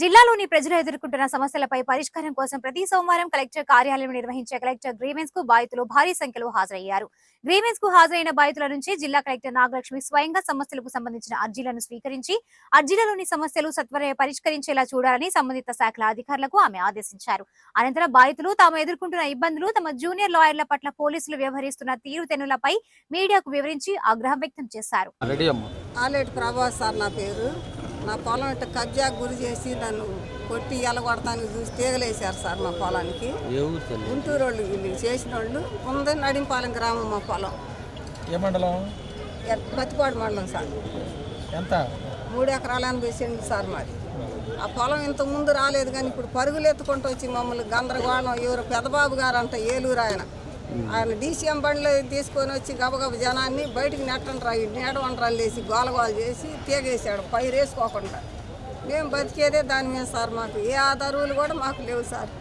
జిల్లాలోని ప్రజలు ఎదుర్కొంటున్న సమస్యలపై పరిష్కారం కోసం ప్రతి సోమవారం కలెక్టర్ కార్యాలయం నిర్వహించే కలెక్టర్ గ్రీవెన్స్కు బాధితులు భారీ సంఖ్యలో హాజరయ్యారు. గ్రీవెన్స్కు హాజరైన బాధితుల నుంచి జిల్లా కలెక్టర్ నాగలక్ష్మి స్వయంగా సమస్యలకు సంబంధించిన అర్జీలను స్వీకరించి అర్జీలలోని సమస్యలు సత్వర పరిష్కరించేలా చూడాలని సంబంధిత శాఖల అధికారులకు ఆమె ఆదేశించారు. అనంతరం బాధితులు తాము ఎదుర్కొంటున్న ఇబ్బందులు తమ జూనియర్ లాయర్ల పట్ల పోలీసులు వ్యవహరిస్తున్న తీరుతెన్నులపై మీడియాకు వివరించి ఆగ్రహం వ్యక్తం చేశారు. ప్రభాస్ సార్ నా పేరు. నా పొలం ఇట్ట కబ్జా గురి చేసి నన్ను కొట్టి ఎలగొడటానికి చూసి తీగలేశారు సార్ మా పొలానికి. ఏ ఊరు తల్లి గుంటూరు వాళ్ళు వీళ్ళు చేసిన వాళ్ళు ఉంది నడింపాలెం గ్రామం మా పొలం. ఏ మండలం? ఎ- బతిపాడు మండలం సార్. ఎంత? మూడు ఎకరాల సెంట్లు సార్ మాది. ఆ పొలం ఇంత ముందు రాలేదు కానీ ఇప్పుడు పరుగులు ఎత్తుకుంటూ వచ్చి మమ్మల్ని గందరగోళం ఎవరు పెదబాబు గారు అంట ఏలూరు ఆయన. ఆయన డీసీఎం బండ్లో తీసుకొని వచ్చి గబగబ జనాన్ని బయటికి నెట్టండ్రా నేడవండ్రాలు వేసి గోలగోలు చేసి తీగేసాడు పైరు వేసుకోకుండా. మేము బతికేదే దాని మీద సార్ మాకు. ఏ ఆధారాలు కూడా మాకు లేవు సార్.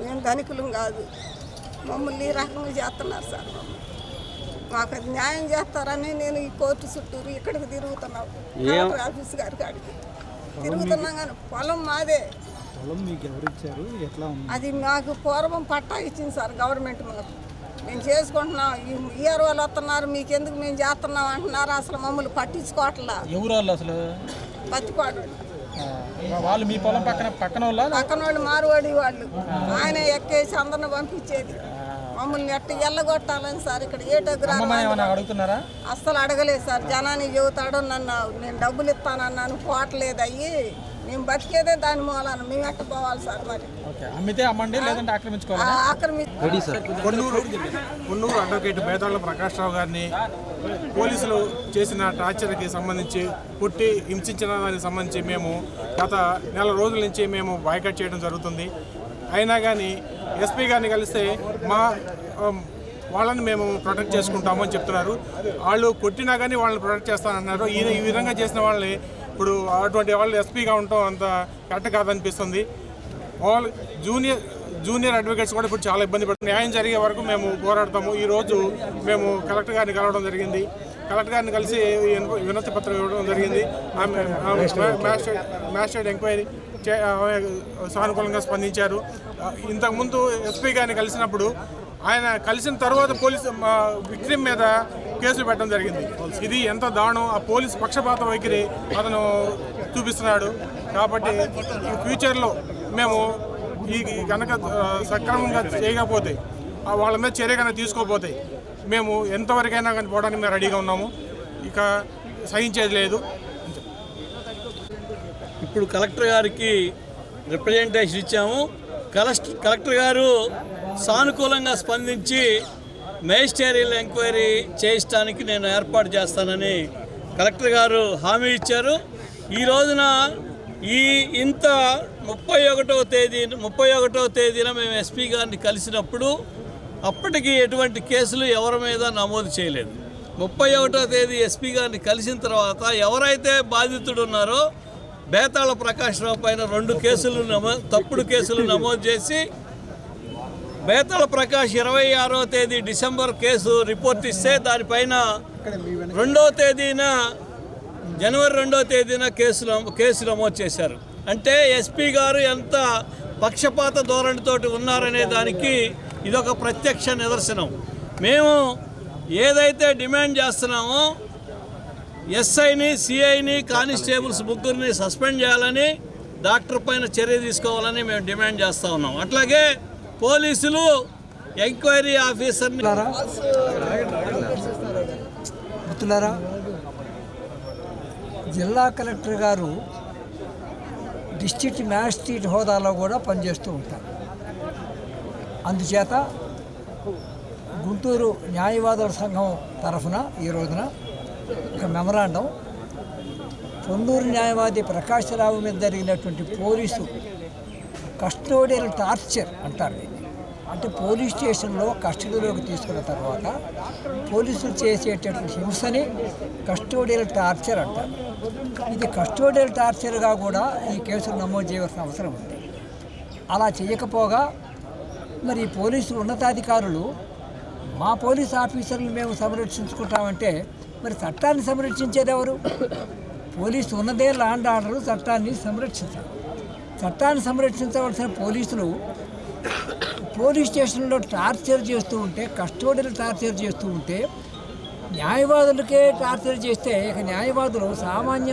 మేము ధనికులం కాదు. మమ్మల్ని ఈ రకంగా చేస్తున్నారు సార్ మమ్మల్ని. మాకు అది న్యాయం చేస్తారని నేను ఈ కోర్టు చుట్టూరు ఇక్కడికి తిరుగుతున్నాను కలెక్టర్ ఆఫీస్ గారి కాడికి. తిరుగుతున్నాం కానీ పొలం మాదే. పొలం మీకు ఎవరు ఇచ్చారు ఎట్లా ఉంది? అది మాకు పూర్వం పట్టా ఇచ్చింది సార్ గవర్నమెంట్ మాకు. మేము చేసుకుంటున్నాం. ఇయర్ వాళ్ళు వస్తున్నారు మీకు ఎందుకు మేము చేస్తున్నాం అంటున్నారు. అసలు మమ్మల్ని పట్టించుకోవట్లా. ఎవరు వాళ్ళు అసలు? పత్తిపాడు వాళ్ళు మీ పొలం పక్కన పక్కన వాళ్ళ? పక్కన వాళ్ళు మారువాడి వాళ్ళు. ఆయన ఎక్కేసి అందరిని పంపించేది. మమ్మల్ని ఎట్ట ఎల్లగొట్టాలని సార్ ఇక్కడ ఏటో గ్రామం అడుగుతున్నారా? అస్సలు అడగలేదు సార్. జనానికి చెబుతాడు నన్ను నేను డబ్బులు ఇస్తానన్నాను పోవట్లేదు అయ్యి. మేము బతికేదే దాని మూలాన మేము ఎట్ట పోవాలి సార్ మరి? ఓకే అమ్మితే అమ్మండి లేదంటే ఆక్రమించుకోవాలి. సార్. కొన్నూరు కొన్నూరు అడ్వకేట్ బేతాళ ప్రకాష్ రావు గారిని పోలీసులు చేసిన టార్చర్కి సంబంధించి పుట్టి హింసించిన దానికి సంబంధించి మేము గత నెల రోజుల నుంచి మేము బాయ్కట్ చేయడం జరుగుతుంది. అయినా కానీ ఎస్పీ గారిని కలిస్తే మా వాళ్ళని మేము ప్రొటెక్ట్ చేసుకుంటాము అని చెప్తున్నారు. వాళ్ళు కొట్టినా కానీ వాళ్ళని ప్రొటెక్ట్ చేస్తానంటున్నారు ఈయన ఈ విధంగా చేసిన వాళ్ళని ఇప్పుడు అటువంటి వాళ్ళు ఎస్పీగా ఉండటం అంత కరెక్ట్ కాదనిపిస్తుంది. ఆల్ జూనియర్ జూనియర్ అడ్వకేట్స్ కూడా ఇప్పుడు చాలా ఇబ్బంది పడుతుంది న్యాయం జరిగే వరకు మేము పోరాడతాము. ఈ రోజు మేము కలెక్టర్ గారిని కలవడం జరిగింది. కలెక్టర్ గారిని కలిసి విన- వినతి పత్రం ఇవ్వడం జరిగింది. ఆమె మ్యాజిస్ట్రేట్ ఎంక్వైరీ సానుకూలంగా స్పందించారు. ఇంతకుముందు ఎస్పీ గారిని కలిసినప్పుడు ఆయన కలిసిన తర్వాత పోలీసు మా మీద కేసులు పెట్టడం జరిగింది. ఇది ఎంత దారుణం. ఆ పోలీస్ పక్షపాత వైఖరి అతను చూపిస్తున్నాడు. కాబట్టి ఈ ఫ్యూచర్లో మేము ఈ కనుక సక్రమంగా చేయకపోతే వాళ్ళ మీద చర్య కనుక తీసుకోకపోతే మేము ఎంతవరకైనా కానీ పోవడానికి మేము రెడీగా ఉన్నాము. ఇక సహించేది లేదు. ఇప్పుడు కలెక్టర్ గారికి రిప్రజెంటేషన్ ఇచ్చాము. కలెక్టర్ కలెక్టర్ గారు సానుకూలంగా స్పందించి మేజిస్టేరియల్ ఎంక్వైరీ చేయించడానికి నేను ఏర్పాటు చేస్తానని కలెక్టర్ గారు హామీ ఇచ్చారు. ఈ రోజున ఈ ఇంత ముప్పై ఒకటో తేదీ ముప్పై ఒకటో తేదీన మేము ఎస్పీ గారిని కలిసినప్పుడు అప్పటికి ఎటువంటి కేసులు ఎవరి మీద నమోదు చేయలేదు. ముప్పై ఒకటో తేదీ ఎస్పీ గారిని కలిసిన తర్వాత ఎవరైతే బాధితుడు ఉన్నారో బేతాళ ప్రకాష్ రావు పైన రెండు కేసులు నమో తప్పుడు కేసులు నమోదు చేసి బేతాళ ప్రకాష్ ఇరవై ఆరో తేదీ డిసెంబర్ కేసు రిపోర్ట్ ఇస్తే దానిపైన రెండో తేదీన జనవరి రెండో తేదీన కేసు కేసు నమోదు చేశారు. అంటే ఎస్పీ గారు ఎంత పక్షపాత ధోరణితోటి ఉన్నారనే దానికి ఇదొక ప్రత్యక్ష నిదర్శనం. మేము ఏదైతే డిమాండ్ చేస్తున్నామో ఎస్ఐని సిఐని కానిస్టేబుల్స్ ముగ్గురిని సస్పెండ్ చేయాలని డాక్టర్ పైన చర్య తీసుకోవాలని మేము డిమాండ్ చేస్తూ ఉన్నాం. అట్లాగే పోలీసులు ఎంక్వైరీ ఆఫీసర్ని మిత్రులారా జిల్లా కలెక్టర్ గారు డిస్ట్రిక్ట్ మ్యాజిస్ట్రేట్ హోదాలో కూడా పనిచేస్తూ ఉంటారు. అందుచేత గుంటూరు న్యాయవాదుల సంఘం తరఫున ఈ రోజున మెమరాండం. పొందూరు న్యాయవాది ప్రకాశరావు మీద జరిగినటువంటి పోలీసు కస్టోడియల్ టార్చర్ అంటారు దీన్ని. అంటే పోలీస్ స్టేషన్లో కస్టడీలోకి తీసుకున్న తర్వాత పోలీసులు చేసేటటువంటి హింసని కస్టోడియల్ టార్చర్ అంటారు. ఇది కస్టోడియల్ టార్చర్గా కూడా ఈ కేసులు నమోదు చేయవలసిన అవసరం ఉంది. అలా చేయకపోగా మరి ఈ పోలీసు ఉన్నతాధికారులు మా పోలీస్ ఆఫీసర్లు మేము సంరక్షించుకుంటామంటే మరి చట్టాన్ని సంరక్షించేది ఎవరు? పోలీసు ఉన్నదే లాండ్ ఆర్డర్ చట్టాన్ని సంరక్షించాలి. చట్టాన్ని సంరక్షించవలసిన పోలీసులు పోలీస్ స్టేషన్లో టార్చర్ చేస్తూ ఉంటే కస్టోడీలు టార్చర్ చేస్తూ ఉంటే న్యాయవాదులకే టార్చర్ చేస్తే ఇక న్యాయవాదులు సామాన్య